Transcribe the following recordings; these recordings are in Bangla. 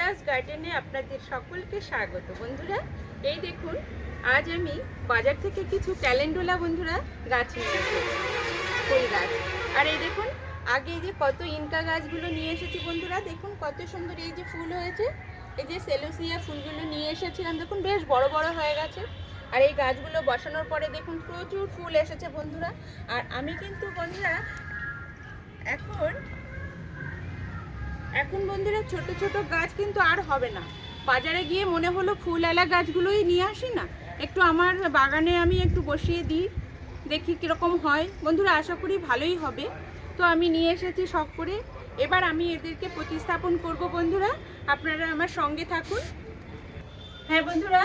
দেবদাস গার্ডেনে আপনাদের সকলকে স্বাগত বন্ধুরা। এই দেখুন, আজ আমি বাজার থেকে কিছু ক্যালেন্ডোলা বন্ধুরা গাছ নিয়ে এসেছি, ফুল গাছ। আর এই দেখুন, আগে যে কত ইনকা গাছগুলো নিয়ে এসেছি বন্ধুরা, দেখুন কত সুন্দর এই যে ফুল হয়েছে। এই যে সেলোসিয়া ফুলগুলো নিয়ে এসেছিলাম, দেখুন বেশ বড় বড় হয়ে গেছে। আর এই গাছগুলো বসানোর পরে দেখুন প্রচুর ফুল এসেছে বন্ধুরা। আর আমি কিন্তু বন্ধুরা এখন এখন বন্ধুরা ছোট ছোট গাছ কিন্তু আর হবে না। বাজারে গিয়ে মনে হলো ফুল এলা গাছগুলোই নিয়ে আসি না। একটু আমার বাগানে আমি একটু বসিয়ে দিই, দেখি কীরকম হয়। বন্ধুরা আশা করি ভালোই হবে। তো আমি নিয়ে এসেছি শখ করে। এবার আমি এদেরকে প্রতিস্থাপন করব বন্ধুরা। আপনারা আমার সঙ্গে থাকুন। হ্যাঁ বন্ধুরা,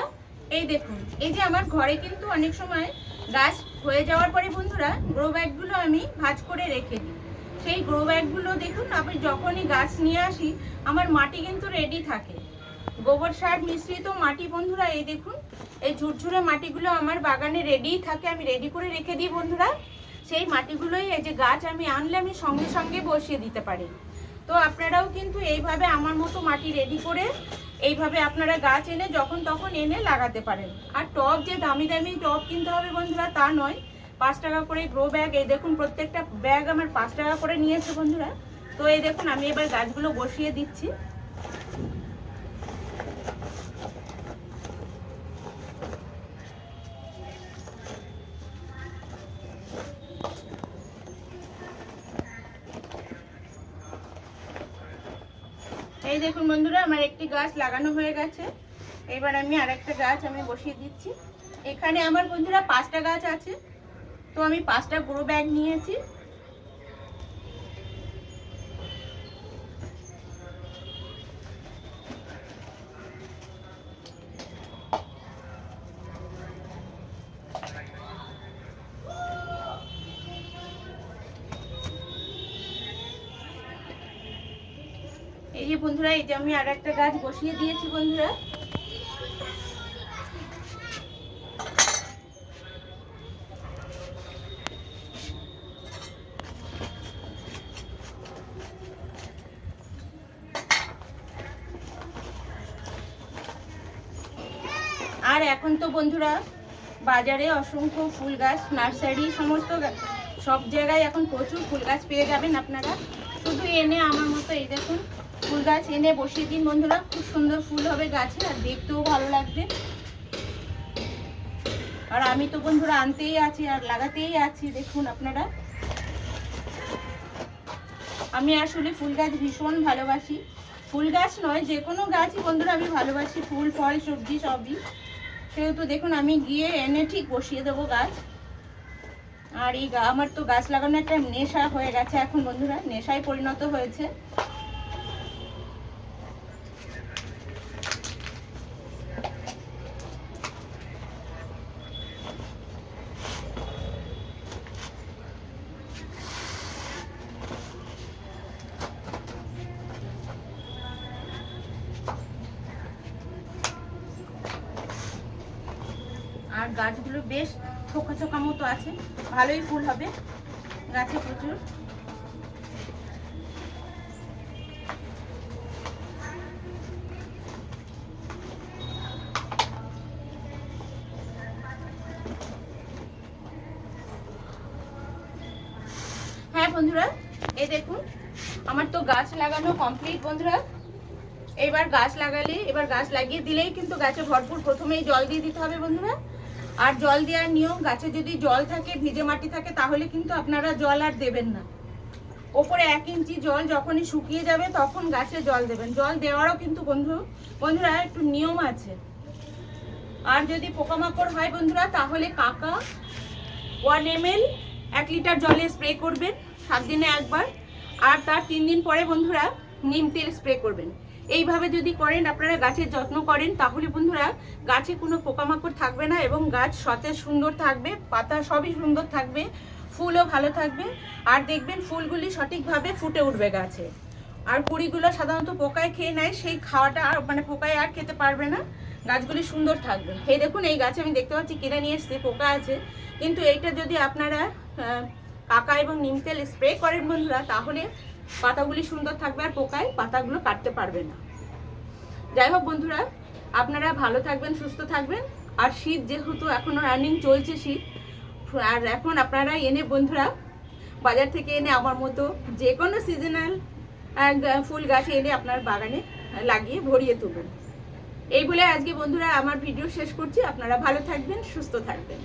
এই দেখুন, এই যে আমার ঘরে কিন্তু অনেক সময় গাছ হয়ে যাওয়ার পরে বন্ধুরা গ্রো ব্যাগগুলো আমি ভাঁজ করে রেখে দিই। সেই গ্রো ব্যাগগুলো দেখুন, আমি যখনই গাছ নিয়ে আসি, আমার মাটি কিন্তু রেডি থাকে। গোবর সার মিশ্রিত মাটি বন্ধুরা, এই দেখুন, এই ঝুরঝুরে মাটিগুলো আমার বাগানে রেডিই থাকে, আমি রেডি করে রেখে দিই বন্ধুরা। সেই মাটিগুলোই এই যে গাছ আমি আনলে আমি সঙ্গে সঙ্গে বসিয়ে দিতে পারি। তো আপনারাও কিন্তু এইভাবে আমার মতো মাটি রেডি করে, এইভাবে আপনারা গাছ এনে যখন তখন এনে লাগাতে পারেন। আর টব যে দামি দামি টব কিনতে হবে বন্ধুরা, তা নয়। পাঁচ টাকা করে গ্রো ব্যাগ এই দেখুন প্রত্যেকটা ব্যাগ আমার পাঁচ টাকা করে নিয়েছে বন্ধুরা। তো এই দেখুন, আমি এবার গাছগুলো বসিয়ে দিচ্ছি। এই দেখুন বন্ধুরা, আমার একটি গাছ লাগানো হয়ে গেছে। এবার আমি আরেকটা গাছ আমি বসিয়ে দিচ্ছি। এখানে আমার বন্ধুরা পাঁচটা গাছ আছে। তো আমি পাঁচটা গ্রো ব্যাগ নিয়েছি। এই যে বন্ধুরা, এই যে আমি আর একটা গাছ বসিয়ে দিয়েছি বন্ধুরা। আর এখন তো বন্ধুরা বাজারে অসংখ্য ফুল গাছ, নার্সারি, সমস্ত সব জায়গায় এখন প্রচুর ফুল গাছ পেয়ে যাবেন আপনারা। শুধু এনে আমার মতো এই দেখুন, ফুল গাছ এনে বসিয়ে দিন বন্ধুরা। খুব সুন্দর ফুল হবে গাছে আর দেখতেও ভালো লাগবে। আর আমি তো বন্ধুরা আনতেই আছি আর লাগাতেই আছি, দেখুন আপনারা। আমি আসলে ফুল গাছ ভীষণ ভালোবাসি। ফুল গাছ নয় যে কোনো গাছই বন্ধুরা আমি ভালোবাসি। ফুল, ফল, সবজি, সবই। সেহেতু দেখুন, আমি গিয়ে এনে ঠিক বসিয়ে দেবো গাছ। আর এই আমার তো গাছ লাগানো একটা নেশা হয়ে গেছে এখন বন্ধুরা, নেশায় পরিণত হয়েছে। আর গাছগুলো বেশ থোকা থোকা মতো আছে। ভালোই ফুল হবে। গাছে প্রচুর। হ্যাঁ বন্ধুরা, এই দেখুন, আমার তো গাছ লাগানো কমপ্লিট বন্ধুরা। এবার গাছ লাগালে, এবার গাছ লাগিয়ে দিলেই কিন্তু গাছে ভরপুর প্রথমেই জল দিয়ে দিতে হবে বন্ধুরা। আর জল দেওয়ার নিয়ম, গাছে যদি জল থাকে, ভিজে মাটি থাকে, তাহলে কিন্তু আপনারা জল আর দেবেন না। ওপরে এক ইঞ্চি জল যখনই শুকিয়ে যাবে, তখন গাছে জল দেবেন। জল দেওয়ারও কিন্তু বন্ধু, বন্ধুরা, একটু নিয়ম আছে। আর যদি পোকামাকড় হয় বন্ধুরা, তাহলে কাকা ওয়ান এম এল এক লিটার জলে স্প্রে করবেন, সাত দিনে একবার। আর তার তিন দিন পরে বন্ধুরা, নিম তেল স্প্রে করবেন। এইভাবে যদি করেন, আপনারা গাছের যত্ন করেন, তাহলে বন্ধুরা গাছে কোনো পোকামাকড় থাকবে না এবং গাছ সতেজ, সুন্দর থাকবে, পাতা সবই সুন্দর থাকবে, ফুলও ভালো থাকবে। আর দেখবেন ফুলগুলি সঠিকভাবে ফুটে উঠবে গাছে। আর কুড়িগুলো সাধারণত পোকায় খেয়ে নেয়, সেই খাওয়াটা আর মানে পোকায় আর খেতে পারবে না। গাছগুলি সুন্দর থাকবে। এই দেখুন, এই গাছে আমি দেখতে পাচ্ছি কিনে নিয়ে এসছি, পোকা আছে। কিন্তু এইটা যদি আপনারা কাকা এবং নিম তেল স্প্রে করেন বন্ধুরা, তাহলে পাতাগুলি সুন্দর থাকবে আর পোকায় পাতাগুলো কাটতে পারবে না। যাই হোক বন্ধুরা, আপনারা ভালো থাকবেন, সুস্থ থাকবেন। আর শীত যেহেতু এখনও রানিং চলছে শীত, আর এখন আপনারা এনে বন্ধুরা, বাজার থেকে এনে আমার মতো যে কোনো সিজনাল ফুল গাছ এনে আপনার বাগানে লাগিয়ে ভরিয়ে তুলুন। এই বলে আজকে বন্ধুরা আমার ভিডিও শেষ করছি। আপনারা ভালো থাকবেন, সুস্থ থাকবেন।